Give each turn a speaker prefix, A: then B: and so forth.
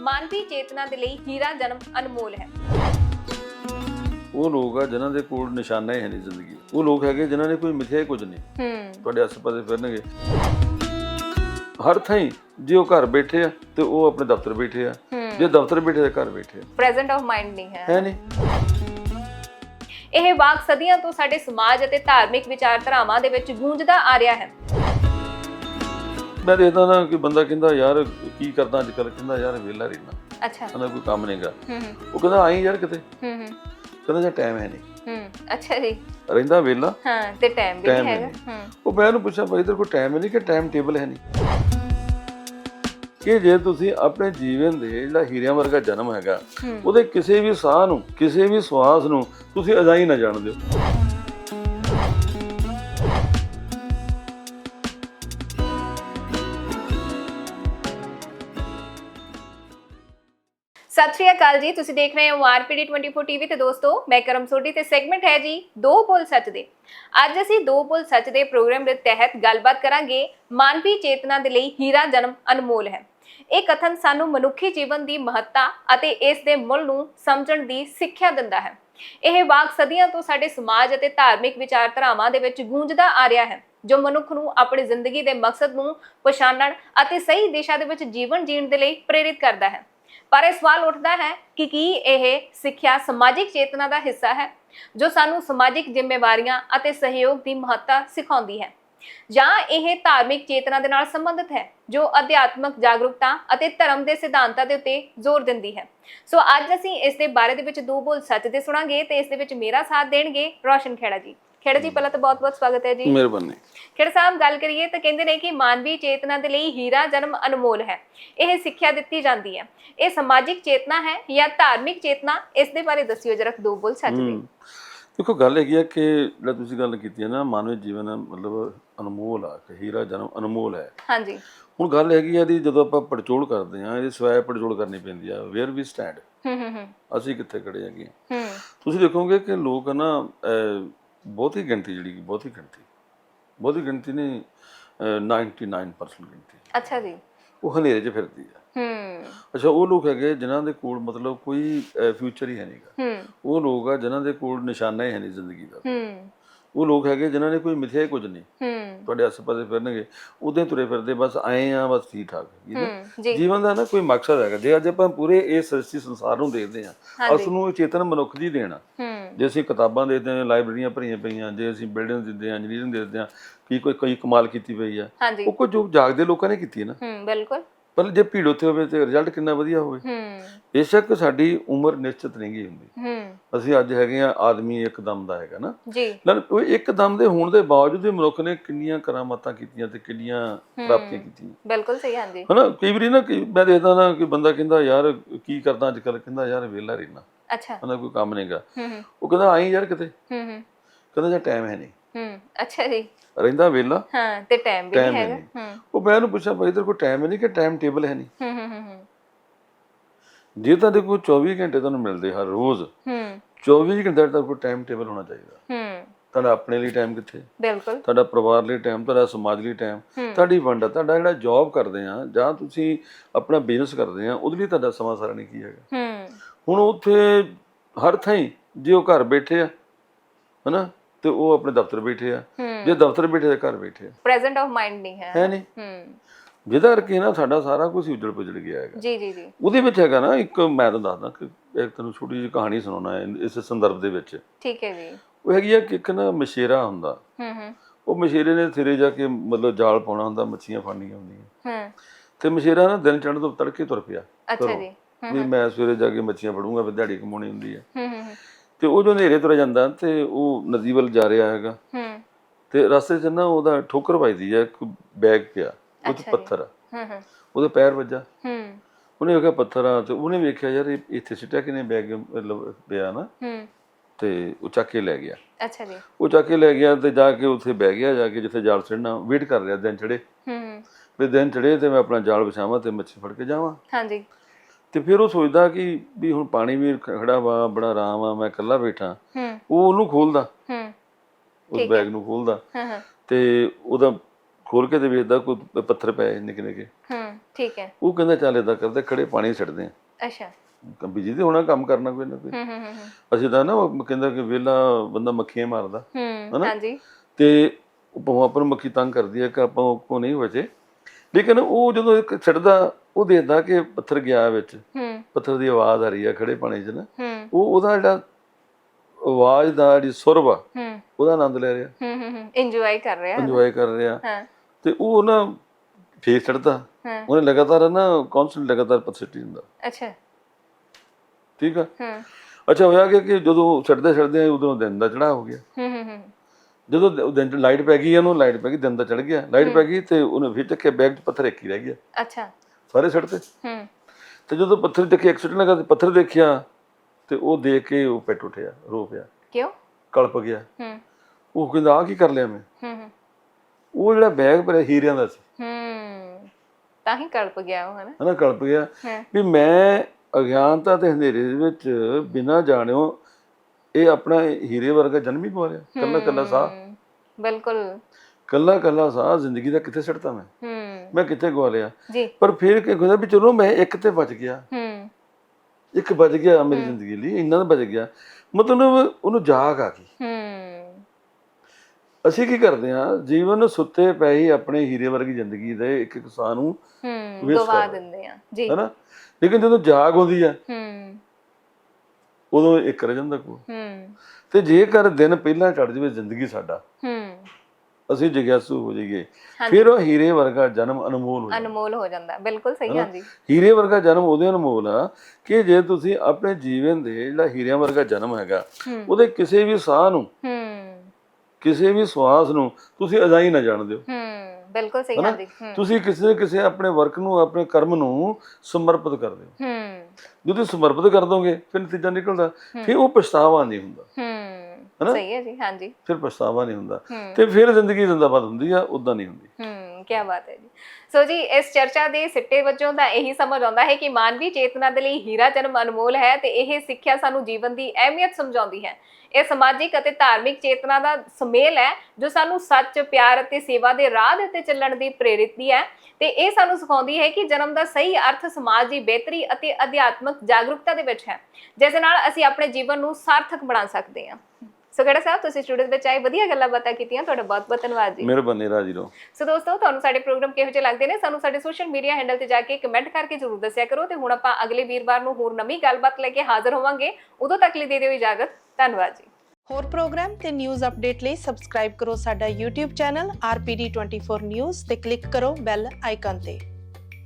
A: ਮਾਨਵੀ ਚੇਤਨਾ ਦੇ ਲਈ ਹੀਰਾ ਜਨਮ ਅਨਮੋਲ ਹੈ।
B: ਉਹ ਲੋਕ ਆ ਜਿਨ੍ਹਾਂ ਦੇ ਕੋਲ ਨਿਸ਼ਾਨਾ ਹੀ ਹੈ ਨਹੀਂ ਜ਼ਿੰਦਗੀ। ਉਹ ਲੋਕ ਹੈਗੇ ਜਿਨ੍ਹਾਂ ਨੇ ਕੋਈ ਮਿਥਿਆ ਹੀ ਕੁਝ ਨਹੀਂ।
A: ਹੂੰ।
B: ਤੁਹਾਡੇ ਆਸ-ਪਾਸੇ ਫਿਰਨਗੇ। ਹਰ ਥਾਂ ਜੇ ਉਹ ਘਰ ਬੈਠੇ ਆ ਤੇ ਉਹ ਆਪਣੇ ਦਫ਼ਤਰ ਬੈਠੇ ਆ। ਜੇ ਦਫ਼ਤਰ ਬੈਠੇ ਤੇ ਘਰ ਬੈਠੇ ਆ।
A: ਪ੍ਰੈਜ਼ੈਂਟ ਆਫ ਮਾਈਂਡ ਨਹੀਂ ਹੈ।
B: ਹੈ ਨਹੀਂ।
A: ਇਹ ਵਾਕ ਸਦੀਆਂ ਤੋਂ ਸਾਡੇ ਸਮਾਜ ਅਤੇ ਧਾਰਮਿਕ ਵਿਚਾਰਧਾਰਾਵਾਂ ਦੇ ਵਿੱਚ ਗੂੰਜਦਾ ਆ ਰਿਹਾ ਹੈ।
B: ਮੈਂ ਦੇਖਦਾ ਨਾ ਕਿ ਬੰਦਾ ਕਹਿੰਦਾ ਯਾਰ ਕੀ ਕਰਦਾ ਅੱਜ ਕੱਲ੍ਹ? ਕਹਿੰਦਾ ਯਾਰ ਵਿਹਲਾ ਰਹਿਣਾ
A: ਅੱਛਾ।
B: ਕਹਿੰਦਾ ਕੋਈ ਕੰਮ ਨਹੀਂਗਾ
A: ਹੂੰ ਹੂੰ।
B: ਉਹ ਕਹਿੰਦਾ ਆਈ ਯਾਰ ਕਿਤੇ?
A: ਹੂੰ ਹੂੰ।
B: ਕਹਿੰਦਾ ਜਾਂ ਟਾਈਮ ਹੈ ਨਹੀਂ
A: ਹੂੰ ਅੱਛਾ ਜੀ।
B: ਰਹਿੰਦਾ ਵਿਹਲਾ।
A: ਹਾਂ ਤੇ ਟਾਈਮ ਵੀ
B: Time
A: ਨਹੀਂ
B: ਵੀ
A: ਹੈਗਾ। ਹੂੰ।
B: ਉਹ ਮੈਂ ਉਹਨੂੰ ਪੁੱਛਿਆ ਭਾਈ ਤੇਰੇ ਕੋਲ ਟਾਈਮ ਹੈ ਨਹੀਂ ਕਿ ਟਾਈਮ ਟੇਬਲ ਹੈ ਨਹੀਂ ਕਿ ਜੇ ਤੁਸੀਂ ਆਪਣੇ ਜੀਵਨ ਦੇ ਜਿਹੜਾ ਹੀਰਿਆਂ ਵਰਗਾ ਜਨਮ ਹੈਗਾ
A: ਹੂੰ।
B: ਉਹਦੇ ਕਿਸੇ ਵੀ ਸਾਹ ਨੂੰ ਕਿਸੇ ਵੀ ਸਵਾਸ ਨੂੰ ਤੁਸੀਂ ਅਜਾਈ ਨਾ ਜਾਣ ਦਿਓ
A: ਸਤਿ ਸ਼੍ਰੀ ਅਕਾਲ ਜੀ, ਤੁਸੀਂ ਦੇਖ ਰਹੇ ਹੋ ਆਰਪੀਡੀ 24 ਟੀਵੀ ਤੇ ਦੋਸਤੋ, ਮੈਂ ਕਰਮ ਸੋਢੀ ਤੇ ਸੈਗਮੈਂਟ ਹੈ ਜੀ, ਦੋ ਬੋਲ ਸੱਚ ਦੇ। ਅੱਜ ਅਸੀਂ ਦੋ ਬੋਲ ਸੱਚ ਦੇ ਪ੍ਰੋਗਰਾਮ ਦੇ ਤਹਿਤ ਗੱਲਬਾਤ ਕਰਾਂਗੇ, ਮਾਨਵੀ ਚੇਤਨਾ ਦੇ ਲਈ ਹੀਰਾ ਜਨਮ ਅਨਮੋਲ ਹੈ। ਇਹ ਕਥਨ ਸਾਨੂੰ ਮਨੁੱਖੀ ਜੀਵਨ ਦੀ ਮਹੱਤਤਾ ਅਤੇ ਇਸ ਦੇ ਮੁੱਲ ਨੂੰ ਸਮਝਣ ਦੀ ਸਿੱਖਿਆ ਦਿੰਦਾ ਹੈ। ਇਹ ਵਾਕ ਸਦੀਆਂ ਤੋਂ ਸਾਡੇ ਸਮਾਜ ਅਤੇ ਧਾਰਮਿਕ ਵਿਚਾਰਧਾਰਾਵਾਂ ਦੇ ਵਿੱਚ ਗੂੰਜਦਾ ਆ ਰਿਹਾ ਹੈ, ਜੋ ਮਨੁੱਖ ਨੂੰ ਆਪਣੀ ਜ਼ਿੰਦਗੀ ਦੇ ਮਕਸਦ ਨੂੰ ਪਛਾਣਨ ਅਤੇ ਸਹੀ ਦਿਸ਼ਾ ਦੇ ਵਿੱਚ ਜੀਵਨ ਜੀਣ ਦੇ ਲਈ ਪ੍ਰੇਰਿਤ ਕਰਦਾ ਹੈ। ਪਰ ਇਹ ਸਵਾਲ ਉੱਠਦਾ ਹੈ ਕਿ ਕੀ ਇਹ ਸਿੱਖਿਆ ਸਮਾਜਿਕ ਚੇਤਨਾ ਦਾ ਹਿੱਸਾ ਹੈ ਜੋ ਸਾਨੂੰ ਸਮਾਜਿਕ ਜ਼ਿੰਮੇਵਾਰੀਆਂ ਅਤੇ ਸਹਿਯੋਗ ਦੀ ਮਹੱਤਤਾ ਸਿਖਾਉਂਦੀ ਹੈ। ਜਾਂ ਇਹ ਧਾਰਮਿਕ ਚੇਤਨਾ ਦੇ ਨਾਲ ਸੰਬੰਧਿਤ ਹੈ ਜੋ ਅਧਿਆਤਮਕ ਜਾਗਰੂਕਤਾ ਅਤੇ ਧਰਮ ਦੇ ਸਿਧਾਂਤਾਂ ਦੇ ਉੱਤੇ ਜ਼ੋਰ ਦਿੰਦੀ ਹੈ। ਸੋ ਅੱਜ ਅਸੀਂ ਇਸ ਦੇ ਬਾਰੇ ਦੇ ਵਿੱਚ ਦੋ ਬੋਲ ਸੱਚ ਦੇ ਸੁਣਾਂਗੇ ਤੇ ਇਸ ਦੇ ਵਿੱਚ ਮੇਰਾ ਸਾਥ ਦੇਣਗੇ ਰੋਸ਼ਨ ਖੇੜਾ ਜੀ। ਖੇੜਾ ਜੀ ਪਹਿਲਾਂ ਤਾਂ ਬਹੁਤ-ਬਹੁਤ ਸਵਾਗਤ ਹੈ ਜੀ।
B: ਮਿਹਰਬਾਨੀ।
A: ਖੇੜ ਸਾਹਿਬ ਗੱਲ ਕਰੀਏ ਤਾਂ ਕਹਿੰਦੇ ਨੇ ਕਿ ਮਾਨਵੀ ਚੇਤਨਾ ਦੇ ਲਈ ਹੀਰਾ ਜਨਮ ਅਨਮੋਲ ਹੈ। ਇਹ ਸਿੱਖਿਆ ਦਿੱਤੀ ਜਾਂਦੀ ਹੈ। ਇਹ ਸਮਾਜਿਕ ਚੇਤਨਾ ਹੈ ਜਾਂ ਧਾਰਮਿਕ ਚੇਤਨਾ? ਇਸ ਦੇ ਬਾਰੇ ਦੱਸਿਓ ਜਰਾ ਦੋ ਬੋਲ ਸੱਚ ਦੇ।
B: ਹੂੰ। ਦੇਖੋ ਗੱਲ ਹੈਗੀ ਆ ਕਿ ਜਿਹੜਾ ਤੁਸੀਂ ਗੱਲ ਕੀਤੀ ਹੈ ਨਾ ਮਾਨਵ ਜੀਵਨ ਮਤਲਬ ਅਨਮੋਲ ਆ ਕਿ ਹੀਰਾ ਜਨਮ ਅਨਮੋਲ ਹੈ।
A: ਹਾਂਜੀ।
B: ਹੁਣ ਗੱਲ ਹੈਗੀ ਆ ਦੀ ਜਦੋਂ ਆਪਾਂ ਪੜਚੋਲ ਕਰਦੇ ਆ ਇਹਦੀ ਸਵੈ ਪੜਚੋਲ ਕਰਨੀ ਪੈਂਦੀ ਆ ਵੇਅਰ ਵੀ ਸਟੈਂਡ
A: ਹੂੰ ਹੂੰ ਹੂੰ।
B: ਅਸੀਂ ਕਿੱਥੇ ਖੜੇ ਹੈਗੇ।
A: ਹੂੰ।
B: ਤੁਸੀਂ ਦੇਖੋਗੇ ਕਿ ਲੋਕ ਨਾ ਬਹੁਤੀ ਗਿਣਤੀ ਜਿਹੜੀ ਕਿ ਬਹੁਤੀ ਗਿਣਤੀ। ਬਹੁਤੀ ਗਿਣਤੀ ਨੇ ਅਹ, 99% ਗਿਣਤੀ।
A: ਅੱਛਾ ਜੀ।
B: ਉਹ ਹਨੇਰੇ 'ਚ ਫਿਰਦੀ ਆ।
A: ਹੂੰ।
B: ਅੱਛਾ ਉਹ ਲੋਕ ਹੈਗੇ ਜਿਨ੍ਹਾਂ ਦੇ ਕੋਲ ਮਤਲਬ ਕੋਈ ਫਿਊਚਰ ਹੀ ਹੈ ਨਹੀਂਗਾ
A: ਹੂੰ।
B: ਉਹ ਲੋਕ ਆ ਜਿਨ੍ਹਾਂ ਦੇ ਕੋਲ ਨਿਸ਼ਾਨਾ ਹੀ ਹੈ ਨਹੀਂ ਜ਼ਿੰਦਗੀ ਦਾ।
A: ਹੂੰ।
B: ਉਹ ਲੋਕ ਹੈਗੇ ਜਿਨ੍ਹਾਂ ਨੇ ਕੋਈ ਮਿਥਿਆ ਕੁਝ ਨਹੀਂ।
A: ਹੂੰ।
B: ਤੁਹਾਡੇ ਆਸ-ਪਾਸੇ ਫਿਰਨਗੇ ਉਦੋਂ ਤੁਰੇ ਫਿਰਦੇ ਬਸ ਆਏ ਆ ਬਸ ਠੀਕ ਠਾਕ ਇਹ ਜੀਵਨ ਦਾ ਨਾ ਕੋਈ ਮਕਸਦ ਹੈਗਾ। ਜੇ ਅੱਜ ਆਪਾਂ ਪੂਰੇ ਇਸ ਸ੍ਰਿਸ਼ਟੀ ਸੰਸਾਰ ਨੂੰ ਦੇਖਦੇ ਆ। ਉਸ ਨੂੰ ਚੇਤਨ ਮਨੁੱਖ ਦੀ ਦੇਣਾ ਜੇ ਅਸੀਂ ਕਿਤਾਬਾਂ ਦੇਖਦੇ ਹਾਂ ਲਾਇਬ੍ਰੇਰੀਆਂ ਭਰੀਆਂ ਪਈਆਂ ਜੇ ਅਸੀਂ ਬਿਲਡਿੰਗ ਦਿੰਦੇ ਹਾਂ ਇੰਜੀਨੀਅਰਿੰਗ ਦੇਖਦੇ ਹਾਂ ਕੀ ਕੋਈ ਕੋਈ ਕਮਾਲ ਕੀਤੀ ਪਈ ਆ। ਉਹ ਕੁਝ ਜੋ ਜਾਗਦੇ ਲੋਕਾਂ ਨੇ ਕੀਤੀ ਹੈ ਨਾ।
A: ਹੂੰ ਬਿਲਕੁਲ।
B: ਪਰ ਜੇ ਭੀੜ ਉੱਥੇ ਹੋਵੇ ਤੇ ਰਿਜ਼ਲਟ ਕਿੰਨਾ ਵਧੀਆ ਹੋਵੇ।
A: ਹੂੰ।
B: ਬੇਸ਼ੱਕ ਸਾਡੀ ਉਮਰ ਨਿਸ਼ਚਿਤ ਨਹੀਂ ਗਈ ਹੁੰਦੀ।
A: ਹੂੰ।
B: ਅਸੀਂ ਅੱਜ ਹੈਗੇ ਆ ਆਦਮੀ ਇੱਕਦਮ ਦਾ ਹੈਗਾ ਨਾ।
A: ਜੀ।
B: ਲਨ ਉਹ ਇੱਕਦਮ ਦੇ ਹੋਣ ਦੇ ਬਾਵਜੂਦ ਵੀ ਮਨੁੱਖ ਨੇ ਕਿੰਨੀਆਂ ਕਰਾਮਾਤਾਂ ਕੀਤੀਆਂ ਤੇ ਕਿੰਨੀਆਂ ਪ੍ਰਾਪਤੀਆਂ ਕੀਤੀਆਂ।
A: ਬਿਲਕੁਲ ਸਹੀ ਹਾਂਜੀ।
B: ਹਨਾ? ਕਈ ਵਾਰੀ ਨਾ ਮੈਂ ਦੇਖਦਾ ਨਾ ਕਿ ਬੰਦਾ ਕਹਿੰਦਾ ਯਾਰ ਕੀ ਕਰਦਾ ਅੱਜ ਕੱਲ੍ਹ ਕਹਿੰਦਾ ਯਾਰ ਵਿਹਲਾ ਰਹਿਣਾ
A: ਅੱਛਾ।
B: ਕਹਿੰਦਾ ਕੋਈ ਕੰਮ ਨਹੀਂਗਾ
A: ਹੂੰ ਹੂੰ।
B: ਉਹ ਕਹਿੰਦਾ ਆਈ ਯਾਰ ਕਿਤੇ?
A: ਹੂੰ ਹੂੰ।
B: ਕਹਿੰਦਾ ਜਾਂ ਟਾਈਮ ਹੈ ਨਹੀਂ
A: ਹੂੰ ਅੱਛਾ ਜੀ।
B: ਰਹਿੰਦਾ ਵਿਹਲਾ।
A: ਹਾਂ ਤੇ ਟਾਈਮ ਵੀ ਨਹੀਂ ਹੈਗਾ। ਹੂੰ।
B: ਉਹ ਮੈਂ ਉਹਨੂੰ ਪੁੱਛਿਆ ਭਾਈ ਤੇਰੇ ਕੋਲ ਟਾਈਮ ਹੈ ਨਹੀਂ ਕਿ ਟਾਈਮ ਟੇਬਲ ਹੈ ਨਹੀਂ
A: ਹੂੰ ਹੂੰ ਹੂੰ
B: ਜੇ ਤਾਂ ਦੇਖੋ 24 ਘੰਟੇ ਤੁਹਾਨੂੰ ਮਿਲਦੇ ਹਰ ਰੋਜ਼।
A: ਹੂੰ।
B: 24 ਘੰਟੇ ਦਾ ਕੋਈ ਟਾਈਮ ਟੇਬਲ ਹੋਣਾ ਚਾਹੀਦਾ।
A: ਹੂੰ।
B: ਤੁਹਾਡਾ ਆਪਣੇ ਲਈ ਟਾਈਮ ਕਿੱਥੇ?
A: ਬਿਲਕੁਲ।
B: ਤੁਹਾਡਾ ਪਰਿਵਾਰ ਲਈ ਟਾਈਮ ਤੁਹਾਡਾ ਸਮਾਜ ਲਈ ਟਾਈਮ। ਤੁਹਾਡੀ ਵੰਡ ਤੁਹਾਡਾ ਜਿਹੜਾ ਜੌਬ ਕਰਦੇ ਆ ਜਾਂ ਤੁਸੀਂ ਆਪਣਾ ਬਿਜ਼ਨਸ ਕਰਦੇ ਆ ਉਹਦੇ ਲਈ ਤੁਹਾਡਾ ਸਮਾਂ ਸਾਰਾ ਨਹੀਂ ਕੀ ਹੈਗਾ।
A: ਹੂੰ।
B: ਹੁਣ ਉੱਥੇ ਹਰ ਥਾਂ ਜੇ ਉਹ ਘਰ ਬੈਠੇ ਆ ਹਨਾ? ਤੇ ਉਹ ਆਪਣੇ ਦਫ਼ਤਰ ਬੈਠੇ ਆ। ਜੇ ਦਫ਼ਤਰ ਬੈਠੇ ਤੇ ਘਰ ਬੈਠੇ ਆ।
A: ਪ੍ਰੈਜ਼ੈਂਟ ਆਫ ਮਾਈਂਡ ਨਹੀਂ ਹੈ।
B: ਹੈ ਨਹੀਂ।
A: ਹੂੰ।
B: ਜਿਹਦਾ ਕਰਕੇ ਨਾ ਸਾਡਾ ਸਾਰਾ ਕੁਝ ਉਜੜ ਪੁਜੜ ਗਿਆ ਹੈਗਾ।
A: ਜੀ ਜੀ ਜੀ।
B: ਉਹਦੇ ਵਿੱਚ ਹੈਗਾ ਨਾ ਇੱਕ ਮੈਂ ਤੁਹਾਨੂੰ ਦੱਸਦਾ ਕਿ ਇੱਕ ਤੁਹਾਨੂੰ ਛੋਟੀ ਜਿਹੀ ਕਹਾਣੀ ਸੁਣਾਉਣਾ ਹੈ ਇਸ ਸੰਦਰਭ ਦੇ ਵਿੱਚ।
A: ਠੀਕ ਹੈ ਜੀ।
B: ਉਹ ਹੈਗੀ ਆ ਕਿ ਇੱਕ ਨਾ ਮਸ਼ੇਰਾ ਹੁੰਦਾ।
A: ਹੂੰ ਹੂੰ।
B: ਉਹ ਮਸ਼ੇਰੇ ਨੇ ਸਿਰੇ ਜਾ ਕੇ ਮਤਲਬ ਜਾਲ ਪਾਉਣਾ ਹੁੰਦਾ ਮੱਛੀਆਂ ਫੜਨੀਆਂ ਹੁੰਦੀਆਂ।
A: ਹੂੰ।
B: ਤੇ ਮਸ਼ੇਰਾ ਨਾ ਦਿਨ ਚੜ੍ਹਨ ਤੋਂ ਤੜਕੇ ਤੁਰ ਪਿਆ
A: ਅੱਛਾ। ਜੀ।
B: ਵੀ ਮੈਂ ਸਵੇਰੇ ਜਾ ਕੇ ਮੱਛੀਆਂ ਫੜੂੰਗਾ ਫਿਰ ਦਿਹਾੜੀ ਕਮਾਉਣੀ ਹੁੰਦੀ ਹੂੰ
A: ਹੂੰ ਹੂੰ,
B: ਤੇ ਉਹ ਜੋ ਹਨੇਰੇ ਤੁਰ ਜਾਂਦਾ ਤੇ ਉਹ ਨਦੀ ਵੱਲ ਜਾ ਰਿਹਾ ਹੈਗਾ।
A: ਹੂੰ।
B: ਤੇ ਰਸਤੇ 'ਚ ਨਾ ਉਹਦਾ ਠੋਕਰ ਵੱਜਦੀ ਹੈ ਇੱਕ ਬੈਗ ਪਿਆ ਉਹ 'ਚ
A: ਅੱਛਾ ਜੀ।
B: ਪੱਥਰ।
A: ਹੂੰ ਹੂੰ।
B: ਉਹਦੇ ਪੈਰ ਵੱਜਾ।
A: ਹੂੰ।
B: ਉਹਨੇ ਵੇਖਿਆ ਪੱਥਰ ਆ ਤੇ ਉਹਨੇ ਵੇਖਿਆ ਯਾਰ ਇਹ ਇੱਥੇ ਸਿੱਟਿਆ ਕਿਨੇ ਬੈਗ ਮਤਲਬ ਪਿਆ ਨਾ।
A: ਹੂੰ।
B: ਤੇ ਉਹ ਚੱਕ ਕੇ ਲੈ ਗਿਆ।
A: ਅੱਛਾ ਜੀ।
B: ਉਹ ਚੱਕ ਕੇ ਲੈ ਗਿਆ ਤੇ ਜਾ ਕੇ ਉੱਥੇ ਬਹਿ ਗਿਆ ਜਾ ਕੇ ਜਿੱਥੇ ਜਾਲ ਸਿੱਟਣਾ ਵੇਟ ਕਰ ਰਿਹਾ ਦਿਨ ਚੜੇ
A: ਹੂੰ। ਹੂੰ
B: ਵੀ ਦਿਨ ਚੜੇ ਤੇ ਮੈਂ ਆਪਣਾ ਜਾਲ ਵਿਛਾਵਾਂ ਤੇ ਮੱਛੀ ਫੜ ਕੇ ਜਾਵਾਂ।
A: ਹਾਂਜੀ।
B: ਤੇ ਫਿਰ ਉਹ ਸੋਚਦਾ ਕਿ ਵੀ ਹੁਣ ਪਾਣੀ ਵੀ ਖੜਾ ਵਾ ਬੜਾ ਆਰਾਮ ਆ ਮੈਂ ਇਕੱਲਾ ਬੈਠਾ। ਉਹ ਉਹਨੂੰ ਖੋਲਦਾ। ਉਸ ਬੈਗ ਨੂੰ ਖੋਲਦਾ। ਤੇ ਉਹਦਾ ਖੋਲ ਕੇ ਤੇ ਵੇਖਦਾ ਕੋਈ ਪੱਥਰ ਪਏ ਨਿੱਕੇ ਨਿੱਕੇ।
A: ਹੂੰ ਠੀਕ ਹੈ।
B: ਉਹ ਕਹਿੰਦਾ ਚੱਲ ਏਦਾਂ ਕਰਦੇ ਖੜੇ ਪਾਣੀ ਛੱਡਦੇ ਆ।
A: ਅੱਛਾ।
B: ਬਿਜ਼ੀ ਤੇ ਹੋਣਾ ਕੰਮ ਕਰਨਾ ਕੋਈ ਨਾ ਕੋਈ।
A: ਹੂੰ ਹੂੰ।
B: ਅਸੀਂ ਤਾਂ ਨਾ ਉਹ ਕਹਿੰਦਾ ਕਿ ਵਿਹਲਾ ਬੰਦਾ ਮੱਖੀਆਂ ਮਾਰਦਾ।
A: ਹੂੰ? ਹਾਂਜੀ।
B: ਤੇ ਉਹ ਭਾਵੇਂ ਆਪਾਂ ਨੂੰ ਮੱਖੀ ਤੰਗ ਕਰਦੀ ਹੈ ਕਿ ਆਪਾਂ ਉਹ ਕੋ ਨਹੀਂ ਬਚੇ। ਲੇਕਿਨ ਉਹ ਜਦੋਂ ਇੱਕ ਛੱਡਦਾ ਉਹ ਦੇਖਦਾ ਕਿ ਪੱਥਰ ਗਿਆ ਵਿੱਚ।
A: ਹੂੰ।
B: ਪੱਥਰ ਦੀ ਆਵਾਜ਼ ਆ ਰਹੀ ਹੈ ਖੜੇ ਪਾਣੀ 'ਚ ਨਾ।
A: ਹੂੰ।
B: ਉਹ ਉਹਦਾ ਜਿਹੜਾ ਆਵਾਜ਼ ਦਾ ਜਿਹੜੀ ਸੁਰ ਵਾ
A: ਹੂੰ।
B: ਉਹਦਾ ਆਨੰਦ ਲੈ ਰਿਹਾ।
A: ਹੂੰ ਹੂੰ ਹੂੰ। ਇੰਜੋਏ ਕਰ ਰਿਹਾ। ਹੈ
B: ਇੰਜੋਏ ਕਰ ਰਿਹਾ।
A: ਹਾਂ।
B: ਤੇ ਉਹ ਨਾ ਫੇਸ ਚੜਦਾ
A: ਹਾਂ।
B: ਉਹਨੇ ਲਗਾਤਾਰ ਨਾ ਕੌਨਸਟੈਂਟ ਲਗਾਤਾਰ ਪੱਥਰ ਸਿੱਟੀ
A: ਅੱਛਾ।
B: ਠੀਕ ਆ?
A: ਹੂੰ।
B: ਅੱਛਾ ਹੋਇਆ ਕਿ ਕਿ ਜਦੋਂ ਛੱਡਦੇ ਛੱਡਦੇ ਉਦੋਂ ਦਿਨ ਦਾ ਚੜਾ ਹੋ ਗਿਆ।
A: ਹੂੰ ਹੂੰ ਹੂੰ।
B: ਜਦੋਂ ਦਿਨ ਲਾਈਟ ਪੈ ਗਈ ਉਹਨੂੰ ਲਾਈਟ ਪੈ ਗਈ ਦਿਨ ਦਾ ਚੜ ਗਿਆ। ਲਾਈਟ ਪੈ ਗਈ ਤੇ ਉਹਨੇ ਫਿਰ ਚੱਕਿਆ ਬੈਗ 'ਚ ਪੱਥਰ ਇੱਕ ਹੀ ਰਹਿ ਗਿਆ।
A: ਅੱਛਾ।
B: ਸਾਰੇ ਛੱਡਤੇ
A: ਹੂੰ।
B: ਤੇ ਜਦੋਂ ਪੱਥਰ ਚੱਕੇ ਐਕਸੀਡੈਂਟ ਲਗਾ ਤੇ ਪੱਥਰ ਦੇਖਿਆ ਤੇ ਉਹ ਦੇਖ ਕੇ ਉਹ ਪਿੱਟ ਉੱਠਿਆ ਰੋ ਪਿਆ।
A: ਕਿਉਂ?
B: ਕਲਪ ਗਿਆ।
A: ਹੂੰ।
B: ਉਹ ਕਹਿੰਦਾ ਆ ਕੀ ਕਰ ਲਿਆ ਮੈਂ?
A: ਹੂੰ ਹੂੰ।
B: ਉਹ ਜਿਹੜਾ ਬੈਗ ਭਰਿਆ ਹੀਰਿਆਂ ਦਾ ਸੀ।
A: ਹੂੰ। ਤਾਂ ਹੀ ਕਲਪ ਗਿਆ ਉਹ ਹਨਾ?
B: ਹਨਾ ਕਲਪ ਗਿਆ। ਵੀ ਮੈਂ ਅਗਿਆਨਤਾ ਤੇ ਹਨੇਰੇ ਦੇ ਵਿੱਚ ਬਿਨਾਂ ਜਾਣਿਓ ਇਹ ਆਪਣਾ ਹੀਰੇ ਵਰਗਾ ਜਨਮ ਹੀ ਪਵਾ ਲਿਆ। ਕੱਲਾ ਕੱਲਾ ਸਾਹ
A: ਬਿਲਕੁਲ।
B: ਕੱਲਾ ਕੱਲਾ ਸਾਹ ਜ਼ਿੰਦਗੀ ਦਾ ਕਿੱਥੇ ਸੜਤਾ ਮੈਂ?
A: ਹੂੰ।
B: ਮੈਂ ਕਿੱਥੇ ਗਵਾ ਲਿਆ?
A: ਜੀ।
B: ਪਰ ਫਿਰ ਕੀ ਹੁੰਦਾ ਵੀ ਚਲੋ ਮੈਂ ਇੱਕ ਤੇ ਬਚ ਗਿਆ।
A: ਹੂੰ।
B: ਇੱਕ ਬਚ ਗਿਆ ਮੇਰੀ ਜ਼ਿੰਦਗੀ ਲਈ ਇੰਨਾ ਤਾਂ ਬਚ ਗਿਆ। ਮਤਲਬ ਉਹਨੂੰ ਜਾਗ ਆ ਗਈ।
A: ਹੂੰ।
B: ਅਸੀਂ ਕੀ ਕਰਦੇ ਹਾਂ ਜੀਵਨ ਸੁੱਤੇ ਪਏ ਹੀ ਆਪਣੇ ਹੀਰੇ ਵਰਗੀ ਜ਼ਿੰਦਗੀ ਦੇ ਇੱਕ ਇੱਕ ਸਾਹ ਨੂੰ
A: ਹੂੰ ਗਵਾ। ਦਿੰਦੇ ਆ ਜੀ।
B: ਹੈਨਾ? ਲੇਕਿਨ ਜਦੋਂ ਜਾਗ ਆਉਂਦੀ ਆ
A: ਹੂੰ।
B: ਉਦੋਂ ਇੱਕ ਰਹਿ ਜਾਂਦਾ ਕੋ
A: ਹੂੰ।
B: ਤੇ ਜੇਕਰ ਦਿਨ ਪਹਿਲਾਂ ਚੜ ਜਾਵੇ ਜ਼ਿੰਦਗੀ ਸਾਡਾ
A: ਹੂੰ।
B: ਅਸੀਂ ਜਿਗਿਆਸੂ ਹੋ ਜਾਈਏ। ਫਿਰ ਉਹ ਹੀਰੇ ਵਰਗਾ ਜਨਮ ਅਨਮੋਲ ਹੋ ਜਾਂਦਾ।
A: ਅਨਮੋਲ ਹੋ ਜਾਂਦਾ। ਬਿਲਕੁਲ ਸਹੀ? ਹਾਂਜੀ।
B: ਹੀਰੇ ਵਰਗਾ ਜਨਮ ਉਹਦੇ ਅਨਮੋਲ ਆ ਕਿ ਜੇ ਤੁਸੀਂ ਆਪਣੇ ਜੀਵਨ ਦੇ ਜਿਹੜਾ ਹੀਰਿਆਂ ਵਰਗਾ ਜਨਮ ਹੈਗਾ
A: ਹੂੰ।
B: ਉਹਦੇ ਕਿਸੇ ਵੀ ਸਾਹ ਨੂੰ
A: ਹੂੰ।
B: ਕਿਸੇ ਵੀ ਸਵਾਸ ਨੂੰ ਤੁਸੀਂ ਅਜਾਈ ਨਾ ਜਾਣ ਦਿਓ
A: ਹੂੰ ਬਿਲਕੁਲ ਸਹੀ? ਹਾਂਜੀ। ਹੂੰ।
B: ਤੁਸੀਂ ਕਿਸੇ ਕਿਸੇ ਆਪਣੇ ਵਰਕ ਨੂੰ ਆਪਣੇ ਕਰਮ ਨੂੰ ਸਮਰਪਿਤ ਕਰ ਦਿਓ
A: ਹੂੰ।
B: ਜਦੋਂ ਸਮਰਪਿਤ ਕਰ ਦੋਗੇ ਫਿਰ ਨਤੀਜਾ ਨਿਕਲਦਾ। ਫਿਰ ਉਹ ਪਛਤਾਵਾ ਨਹੀਂ ਹੁੰਦਾ।
A: ਹੂੰ। ਸਹੀ ਹੈ ਜੀ ਹਾਂਜੀ।
B: ਫਿਰ ਪਛਤਾਵਾ ਨਹੀਂ ਹੁੰਦਾ। ਤੇ ਫਿਰ ਜ਼ਿੰਦਗੀ ਜ਼ਿੰਦਾਬਾਦ ਹੁੰਦੀ ਆ ਉਦਾਂ ਨਹੀਂ ਹੁੰਦੀ।
A: ਹੂੰ ਕੀ ਬਾਤ ਹੈ ਜੀ। ਸੋ ਜੀ ਇਸ ਚਰਚਾ ਦੇ ਸਿੱਟੇ ਵਜੋਂ ਤਾਂ ਇਹੀ ਸਮਝ ਆਉਂਦਾ ਹੈ ਕਿ ਮਾਨਵੀ ਚੇਤਨਾ ਦੇ ਲਈ ਹੀਰਾ ਜਨਮ ਅਨਮੋਲ ਹੈ ਤੇ ਇਹ ਸਿੱਖਿਆ ਸਾਨੂੰ ਜੀਵਨ ਦੀ ਅਹਿਮੀਅਤ ਸਮਝਾਉਂਦੀ ਹੈ। ਇਹ ਸਮਾਜਿਕ ਅਤੇ ਧਾਰਮਿਕ ਚੇਤਨਾ ਦਾ ਸੁਮੇਲ ਹੈ ਜੋ ਸਾਨੂੰ ਸੱਚ ਪਿਆਰ ਅਤੇ ਸੇਵਾ ਦੇ ਰਾਹ ਦੇ ਉੱਤੇ ਚੱਲਣ ਦੀ ਪ੍ਰੇਰਿਤਦੀ ਹੈ। ਤੇ ਇਹ ਸਾਨੂੰ ਸਿਖਾਉਂਦੀ ਹੈ ਕਿ ਜਨਮ ਦਾ ਸਹੀ ਅਰਥ ਸਮਾਜ ਦੀ ਬਿਹਤਰੀ ਅਤੇ ਅਧਿਆਤਮਕ ਜਾਗਰੂਕਤਾ ਦੇ ਵਿੱਚ ਹੈ ਜਿਸ ਦੇ ਨਾਲ ਅਸੀਂ ਆਪਣੇ ਜੀਵਨ ਨੂੰ ਸਾਰਥਕ ਬਣਾ ਸਕਦੇ ਹਾਂ। ਸੋ ਗੜਾ ਸਾਹਿਬ ਤੁਸੀਂ ਸਟੂਡੀਓ ਵਿੱਚ ਆਏ ਵਧੀਆ ਗੱਲਾਂ ਬਾਤਾਂ ਕੀਤੀਆਂ ਤੁਹਾਡਾ ਬਹੁਤ ਬਹੁਤ ਧੰਨਵਾਦ ਜੀ।
B: ਮਿਹਰਬਾਨੀ ਰਾਜੀ ਰਹੋ।
A: ਸੋ ਦੋਸਤੋ ਤੁਹਾਨੂੰ ਸਾਡੇ ਪ੍ਰੋਗਰਾਮ ਕਿਹੋ ਜਿਹੇ ਲੱਗਦੇ ਨੇ ਸਾਨੂੰ ਸਾਡੇ ਸੋਸ਼ਲ ਮੀਡੀਆ ਹੈਂਡਲ ਤੇ ਜਾ ਕੇ ਕਮੈਂਟ ਕਰਕੇ ਜ਼ਰੂਰ ਦੱਸਿਆ ਕਰੋ ਤੇ ਹੁਣ ਆਪਾਂ ਅਗਲੇ ਵੀਰਵਾਰ ਨੂੰ ਹੋਰ ਨਵੀਂ ਗੱਲਬਾਤ ਲੈ ਕੇ ਹਾਜ਼ਰ ਹੋਵਾਂਗੇ। ਉਦੋਂ ਤੱਕ ਲਈ ਦੇ ਦਿਓ ਇਜਾਜ਼ਤ। ਧੰਨਵਾਦ ਜੀ।
C: ਹੋਰ ਪ੍ਰੋਗਰਾਮ ਤੇ ਨਿਊਜ਼ ਅਪਡੇਟ ਲਈ ਸਬਸਕ੍ਰਾਈਬ ਕਰੋ ਸਾਡਾ YouTube ਚੈਨਲ RPD24 News ਤੇ ਕਲਿੱਕ ਕਰੋ ਬੈਲ ਆਈਕਨ ਤੇ।